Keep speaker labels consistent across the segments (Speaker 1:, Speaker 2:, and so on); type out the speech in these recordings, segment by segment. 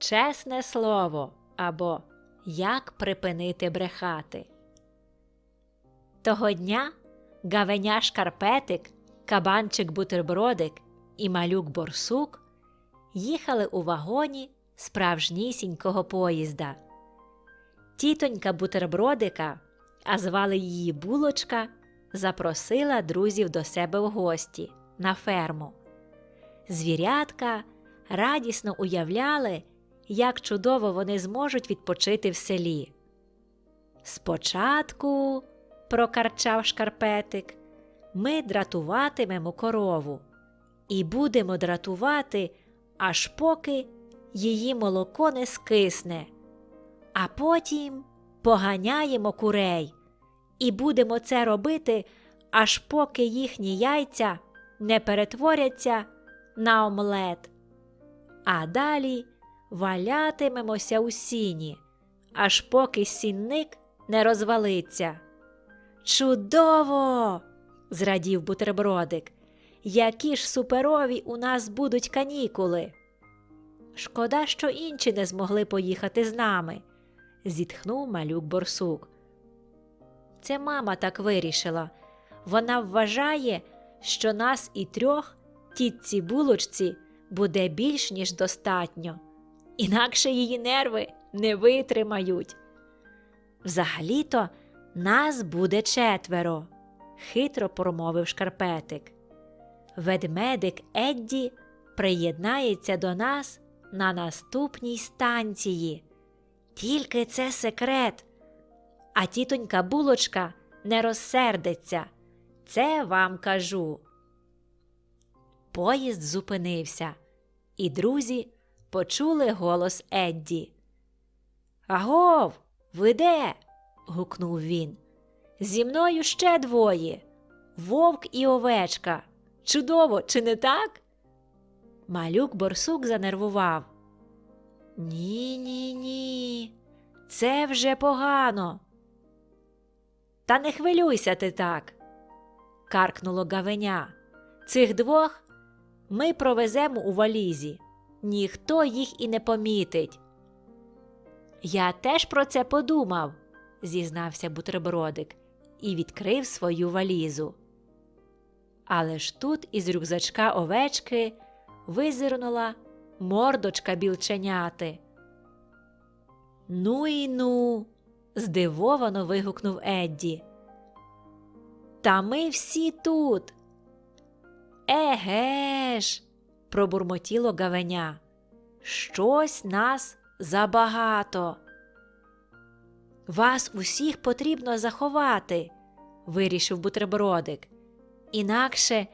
Speaker 1: Чесне слово або Як припинити брехати. Того дня гавеня шкарпетик, кабанчик бутербродик і малюк борсук їхали у вагоні справжнісінького поїзда. Тітонька бутербродика, а звали її булочка, запросила друзів до себе в гості на ферму. Звірятка радісно уявляли, як чудово вони зможуть відпочити в селі. Спочатку, прокарчав шкарпетик, ми дратуватимемо корову і будемо дратувати, аж поки її молоко не скисне, а потім поганяємо курей і будемо це робити, аж поки їхні яйця не перетворяться на омлет. А далі валятимемося у сіні, аж поки сінник не розвалиться. Чудово! зрадів бутербродик. Які ж суперові у нас будуть канікули. Шкода, що інші не змогли поїхати з нами, зітхнув малюк борсук. Це мама так вирішила. Вона вважає, що нас і трьох тітці булочці буде більш ніж достатньо, інакше її нерви не витримають. Взагалі-то нас буде четверо, хитро промовив шкарпетик. Ведмедик Едді приєднається до нас на наступній станції. Тільки це секрет. А тітонька булочка не розсердиться. Це вам кажу. Поїзд зупинився, і друзі почули голос Едді. Агов, ви де? гукнув він. Зі мною ще двоє вовк і овечка. Чудово, чи не так? Малюк борсук занервував. Ні, ні, ні, це вже погано. Та не хвилюйся ти так, каркнуло гавеня. Цих двох ми провеземо у валізі. Ніхто їх і не помітить. Я теж про це подумав, зізнався бутербродик і відкрив свою валізу. Але ж тут із рюкзачка овечки визирнула мордочка білченяти. Ну і ну, здивовано вигукнув Едді. Та ми всі тут. Еге ж, пробурмотіло гавеня. Щось нас забагато. Вас усіх потрібно заховати, вирішив бутербродик. Інакше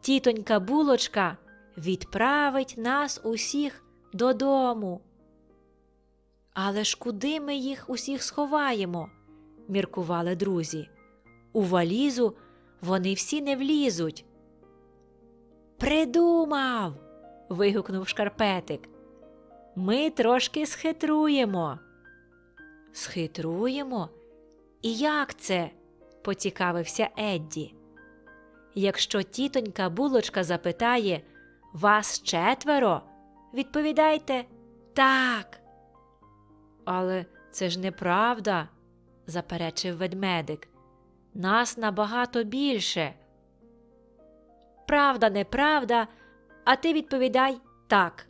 Speaker 1: тітонька булочка відправить нас усіх додому. Але ж куди ми їх усіх сховаємо? міркували друзі. У валізу вони всі не влізуть. Придумав. вигукнув шкарпетик. Ми трошки схитруємо. Схитруємо? І як це? поцікавився Едді. Якщо тітонька булочка запитає Вас четверо, відповідайте так. Але це ж неправда, заперечив ведмедик. Нас набагато більше. Правда, неправда, а ти відповідай так.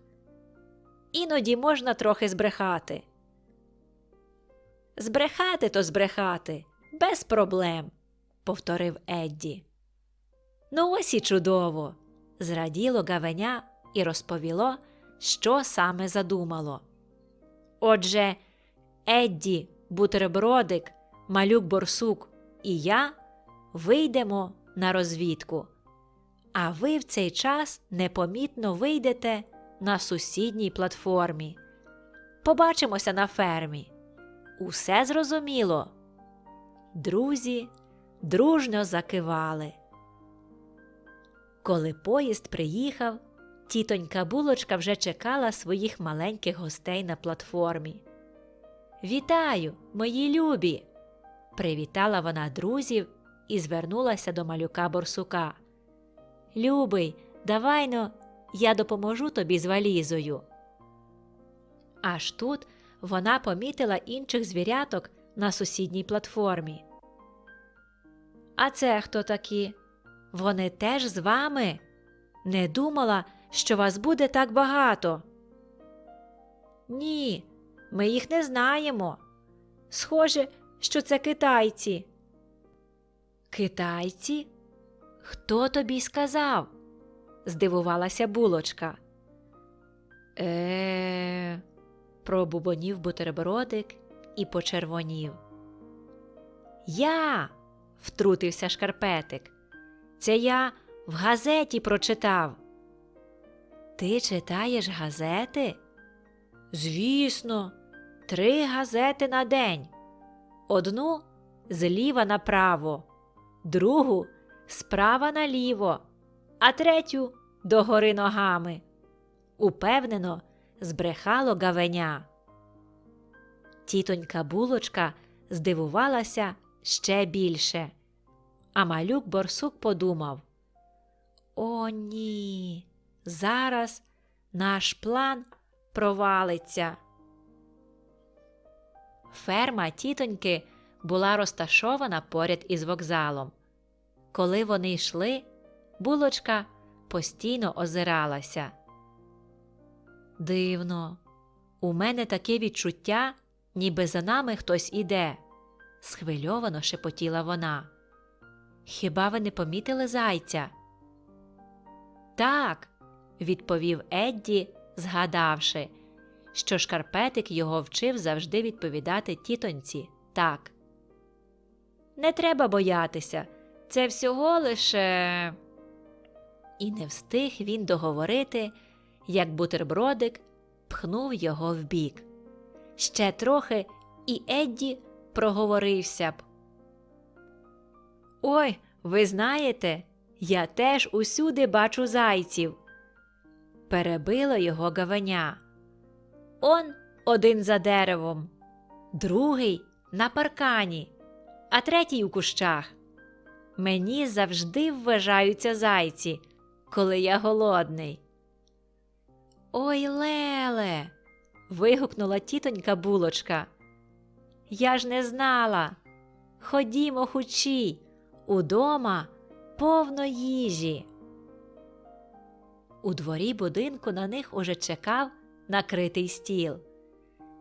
Speaker 1: Іноді можна трохи збрехати. Збрехати то збрехати, без проблем, повторив Едді. Ну, ось і чудово, зраділо гавеня і розповіло, що саме задумало. Отже, Едді, бутербродик, малюк борсук і я вийдемо на розвідку, а ви в цей час непомітно вийдете на сусідній платформі. Побачимося на фермі. Усе зрозуміло. Друзі дружно закивали. Коли поїзд приїхав, тітонька булочка вже чекала своїх маленьких гостей на платформі. Вітаю, мої любі! Привітала вона друзів і звернулася до малюка борсука. Любий, давай но, я допоможу тобі з валізою. Аж тут вона помітила інших звіряток на сусідній платформі. А це хто такі? Вони теж з вами? Не думала, що вас буде так багато. Ні, ми їх не знаємо. Схоже, що це китайці. Китайці? Хто тобі сказав? здивувалася булочка. Е, пробубонів бутербродик і почервонів. Я. втрутився шкарпетик. Це я в газеті прочитав. Ти читаєш газети? Звісно, три газети на день. Одну зліва направо, другу справа наліво, а третю догори ногами. Упевнено, збрехало гавеня. Тітонька булочка здивувалася ще більше, а малюк борсук подумав О, ні, зараз наш план провалиться. Ферма тітоньки була розташована поряд із вокзалом. Коли вони йшли, булочка постійно озиралася. Дивно, у мене таке відчуття, ніби за нами хтось іде, схвильовано шепотіла вона. Хіба ви не помітили зайця? Так, відповів Едді, згадавши, що шкарпетик його вчив завжди відповідати тітоньці так. Не треба боятися, це всього лише. І не встиг він договорити, як бутербродик пхнув його вбік. Ще трохи і Едді проговорився б. Ой, ви знаєте, я теж усюди бачу зайців. Перебило його гавеня. Он один за деревом, другий на паркані, а третій у кущах. Мені завжди вважаються зайці, коли я голодний. Ой, Леле. вигукнула тітонька булочка. Я ж не знала. Ходімо хучі, удома повно їжі. У дворі будинку на них уже чекав накритий стіл.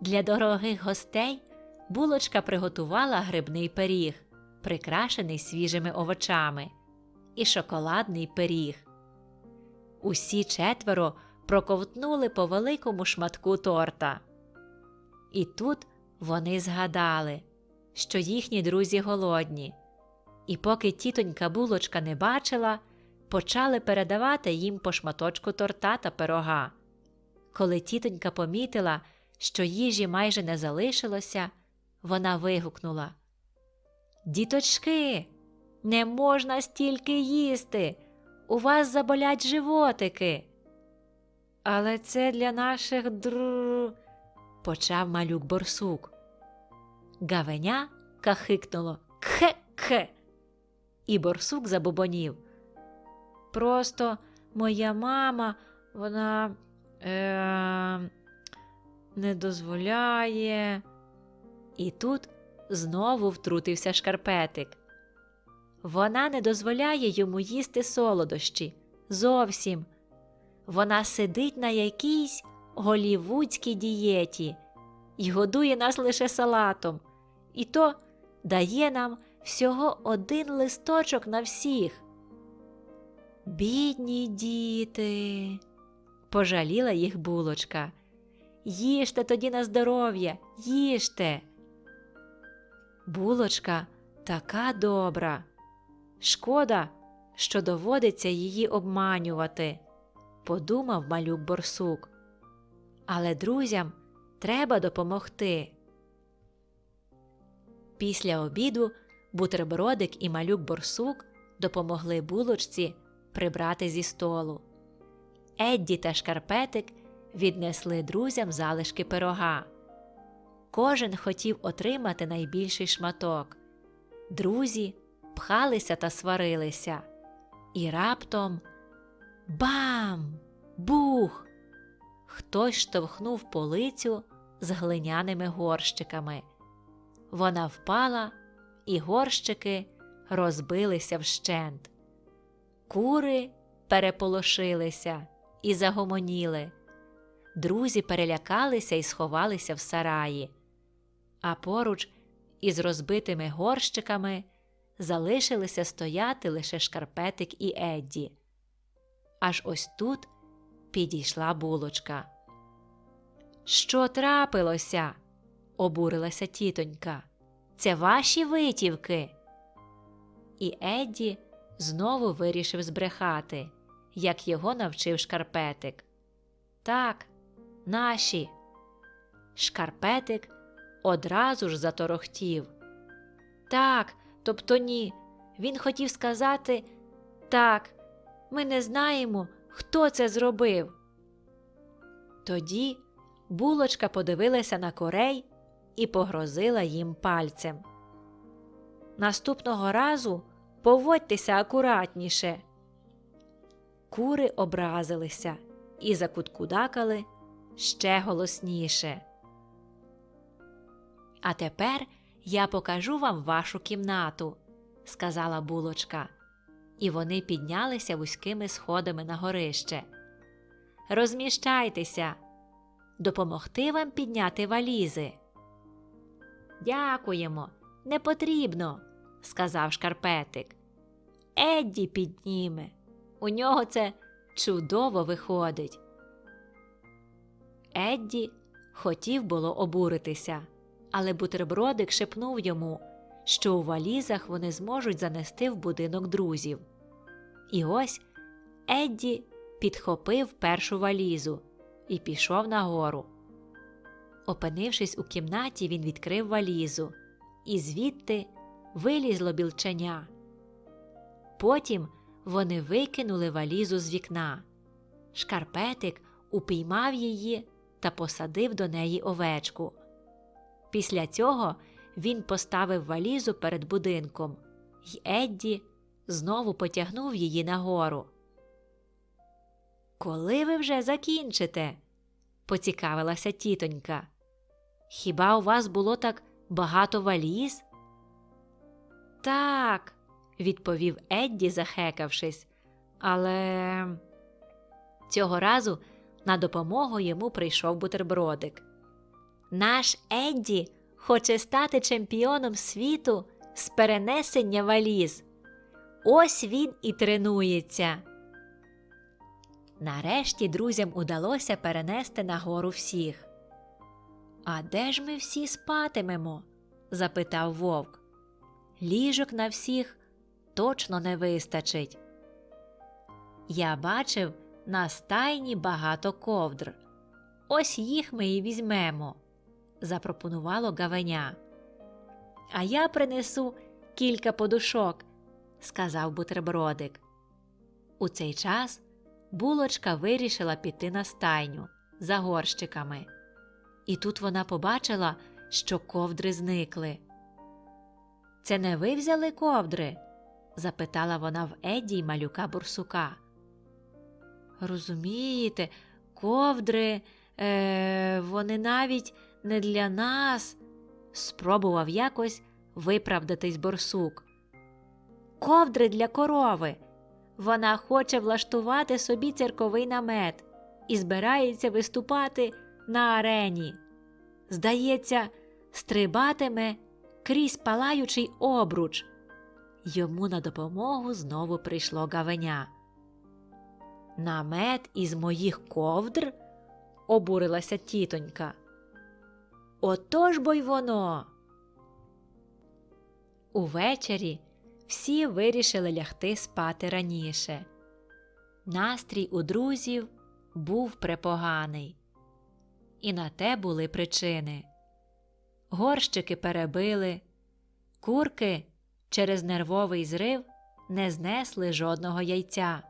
Speaker 1: Для дорогих гостей булочка приготувала грибний пиріг, прикрашений свіжими овочами, і шоколадний пиріг. Усі четверо проковтнули по великому шматку торта. І тут вони згадали, що їхні друзі голодні, і поки тітонька булочка не бачила, почали передавати їм по шматочку торта та пирога. Коли тітонька помітила, що їжі майже не залишилося, вона вигукнула Діточки, не можна стільки їсти. У вас заболять животики. Але це для наших др. почав малюк борсук. Гавеня кахикнуло кхе-кхе. І борсук забобонів. Просто моя мама, вона е, не дозволяє. І тут знову втрутився шкарпетик. Вона не дозволяє йому їсти солодощі. Зовсім. Вона сидить на якійсь голівудській дієті і годує нас лише салатом, і то дає нам всього один листочок на всіх. Бідні діти, пожаліла їх булочка. Їжте тоді на здоров'я, їжте. Булочка така добра. Шкода, що доводиться її обманювати, подумав малюк борсук. Але друзям треба допомогти. Після обіду бутербродик і малюк борсук допомогли булочці прибрати зі столу. Едді та шкарпетик віднесли друзям залишки пирога. Кожен хотів отримати найбільший шматок. Друзі пхалися та сварилися. І раптом бам! Бух! Хтось штовхнув полицю з глиняними горщиками. Вона впала, і горщики розбилися вщент. Кури переполошилися і загомоніли. Друзі перелякалися і сховалися в сараї, а поруч із розбитими горщиками залишилися стояти лише шкарпетик і Едді. Аж ось тут підійшла булочка. Що трапилося? обурилася тітонька. Це ваші витівки. І Едді знову вирішив збрехати, як його навчив шкарпетик. Так, наші. Шкарпетик одразу ж заторохтів. Так, тобто ні. Він хотів сказати так, ми не знаємо, хто це зробив. Тоді булочка подивилася на корей і погрозила їм пальцем. Наступного разу поводьтеся акуратніше. Кури образилися і закуткудакали ще голосніше. А тепер я покажу вам вашу кімнату, сказала булочка, і вони піднялися вузькими сходами на горище. Розміщайтеся, допомогти вам підняти валізи. Дякуємо, не потрібно, сказав шкарпетик. Едді підніме. У нього це чудово виходить. Едді хотів було обуритися, але бутербродик шепнув йому, що у валізах вони зможуть занести в будинок друзів. І ось Едді підхопив першу валізу і пішов нагору. Опинившись у кімнаті, він відкрив валізу, і звідти вилізло білченя. Потім вони викинули валізу з вікна. Шкарпетик упіймав її та посадив до неї овечку. Після цього він поставив валізу перед будинком, й Едді знову потягнув її нагору. Коли ви вже закінчите? поцікавилася тітонька. Хіба у вас було так багато валіз? Так, відповів Едді, захекавшись, але цього разу на допомогу йому прийшов бутербродик. Наш Едді хоче стати чемпіоном світу з перенесення валіз. Ось він і тренується. Нарешті друзям удалося перенести нагору всіх. А де ж ми всі спатимемо? запитав вовк. Ліжок на всіх точно не вистачить. Я бачив на стайні багато ковдр. Ось їх ми і візьмемо, запропонувало гавеня. А я принесу кілька подушок, сказав бутербродик. У цей час булочка вирішила піти на стайню за горщиками. І тут вона побачила, що ковдри зникли. Це не ви взяли ковдри? запитала вона в Едді й малюка бурсука. Розумієте, ковдри, е, вони навіть не для нас, спробував якось виправдатись борсук. Ковдри для корови. Вона хоче влаштувати собі церковий намет і збирається виступати на арені. Здається, стрибатиме крізь палаючий обруч. Йому на допомогу знову прийшло гавеня. Намет із моїх ковдр? обурилася тітонька. Отож бо й воно. Увечері всі вирішили лягти спати раніше. Настрій у друзів був препоганий, і на те були причини. Горщики перебили, курки через нервовий зрив не знесли жодного яйця,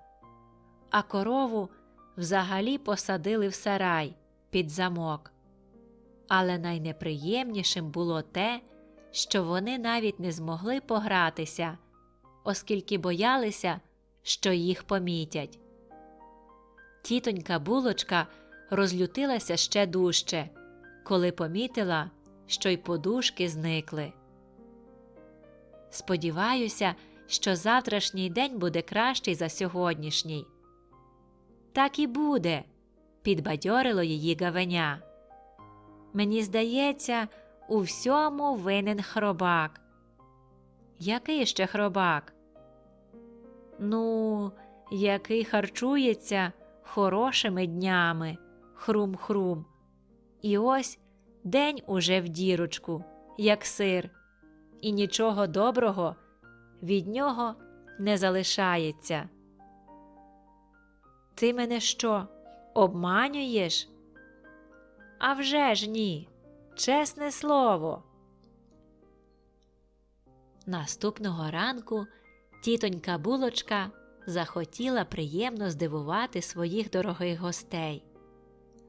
Speaker 1: а корову взагалі посадили в сарай під замок. Але найнеприємнішим було те, що вони навіть не змогли погратися, оскільки боялися, що їх помітять. Тітонька булочка розлютилася ще дужче, коли помітила, що й подушки зникли. Сподіваюся, що завтрашній день буде кращий за сьогоднішній. Так і буде, підбадьорило її гавеня. Мені здається, у всьому винен хробак. Який ще хробак? Ну, який харчується хорошими днями, хрум-хрум. І ось день уже в дірочку, як сир, і нічого доброго від нього не залишається. Ти мене що, обманюєш? А вже ж ні, чесне слово. Наступного ранку тітонька булочка захотіла приємно здивувати своїх дорогих гостей.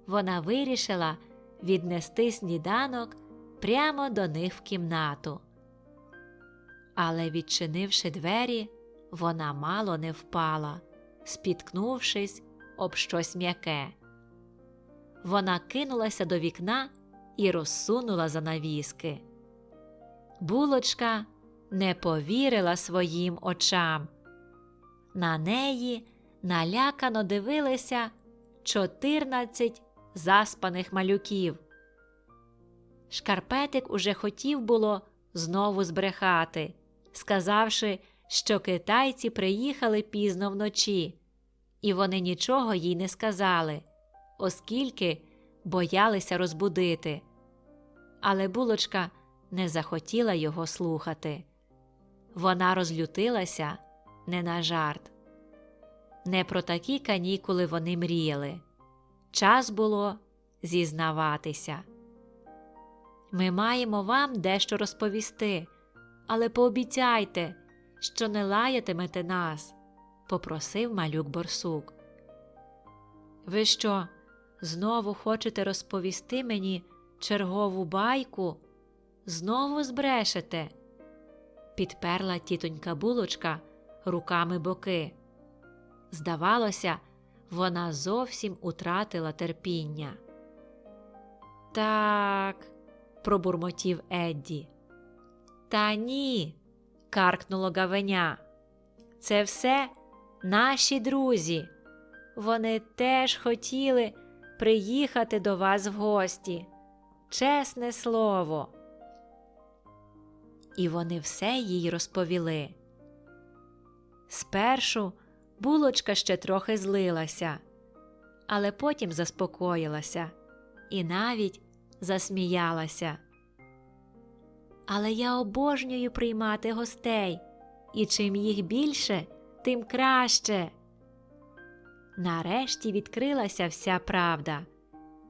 Speaker 1: Вона вирішила віднести сніданок прямо до них в кімнату. Але, відчинивши двері, вона мало не впала, спіткнувшись об щось м'яке. Вона кинулася до вікна і розсунула занавіски. Булочка не повірила своїм очам. На неї налякано дивилися чотирнадцять заспаних малюків. Шкарпетик уже хотів було знову збрехати, сказавши, що китайці приїхали пізно вночі, і вони нічого їй не сказали, оскільки боялися розбудити. Але булочка не захотіла його слухати. Вона розлютилася не на жарт. Не про такі канікули вони мріяли. Час було зізнаватися. Ми маємо вам дещо розповісти, але пообіцяйте, що не лаятимете нас, попросив малюк борсук. Ви що, знову хочете розповісти мені чергову байку? Знову збрешете? Підперла тітонька булочка руками боки. Здавалося, вона зовсім утратила терпіння. Так, пробурмотів Едді. Та ні, каркнуло гавеня. Це все наші друзі. Вони теж хотіли приїхати до вас в гості. Чесне слово. І вони все їй розповіли. Спершу булочка ще трохи злилася, але потім заспокоїлася і навіть засміялася. Але я обожнюю приймати гостей, і чим їх більше, тим краще. Нарешті відкрилася вся правда,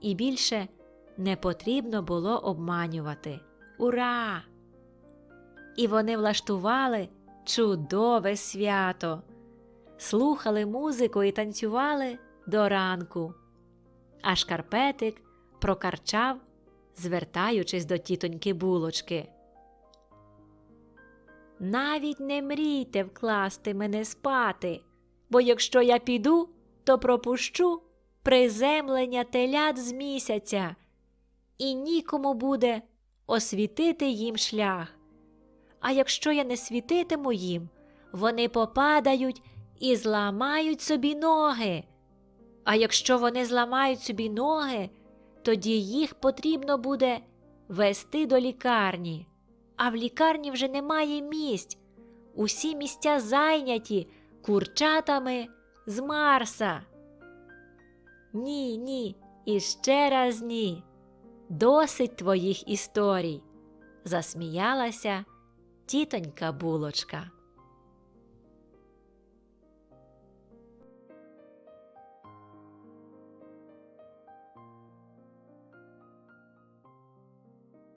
Speaker 1: і більше не потрібно було обманювати. Ура! І вони влаштували чудове свято, слухали музику і танцювали до ранку. А шкарпетик прокарчав, звертаючись до тітоньки булочки. Навіть не мрійте вкласти мене спати, бо якщо я піду, то пропущу приземлення телят з місяця, і нікому буде освітити їм шлях. А якщо я не світитиму їм, вони попадають і зламають собі ноги. А якщо вони зламають собі ноги, тоді їх потрібно буде вести до лікарні. А в лікарні вже немає місць. Усі місця зайняті курчатами з Марса. Ні, ні, і ще раз ні. Досить твоїх історій. засміялася тітонька булочка.